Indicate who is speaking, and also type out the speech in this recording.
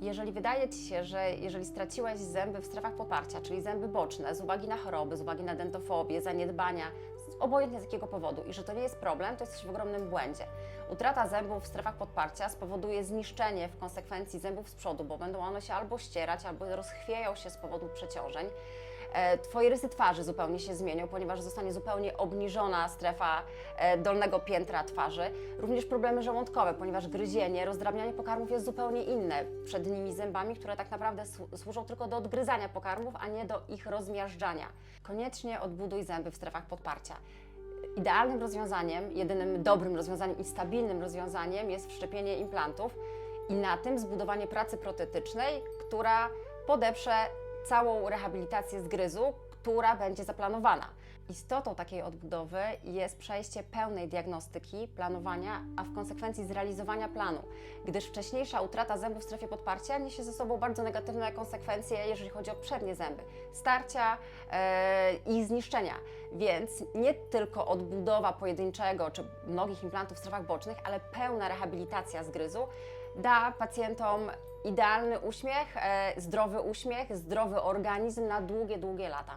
Speaker 1: Jeżeli wydaje Ci się, że jeżeli straciłeś zęby w strefach poparcia, czyli zęby boczne, z uwagi na choroby, z uwagi na dentofobię, zaniedbania, obojętnie z jakiego powodu, i że to nie jest problem, to jesteś w ogromnym błędzie. Utrata zębów w strefach podparcia spowoduje zniszczenie w konsekwencji zębów z przodu, bo będą one się albo ścierać, albo rozchwieją się z powodu przeciążeń. E, Twoje rysy twarzy zupełnie się zmienią, ponieważ zostanie zupełnie obniżona strefa e, dolnego piętra twarzy. Również problemy żołądkowe, ponieważ gryzienie, rozdrabnianie pokarmów jest zupełnie inne przed nimi zębami, które tak naprawdę słu- służą tylko do odgryzania pokarmów, a nie do ich rozmiażdżania. Koniecznie odbuduj zęby w strefach podparcia. Idealnym rozwiązaniem, jedynym dobrym rozwiązaniem i stabilnym rozwiązaniem jest wszczepienie implantów i na tym zbudowanie pracy protetycznej, która podeprze całą rehabilitację zgryzu, która będzie zaplanowana. Istotą takiej odbudowy jest przejście pełnej diagnostyki, planowania, a w konsekwencji zrealizowania planu, gdyż wcześniejsza utrata zębów w strefie podparcia niesie ze sobą bardzo negatywne konsekwencje, jeżeli chodzi o przednie zęby, starcia e, i zniszczenia. Więc nie tylko odbudowa pojedynczego czy mnogich implantów w strefach bocznych, ale pełna rehabilitacja zgryzu da pacjentom idealny uśmiech, e, zdrowy uśmiech, zdrowy organizm na długie, długie lata.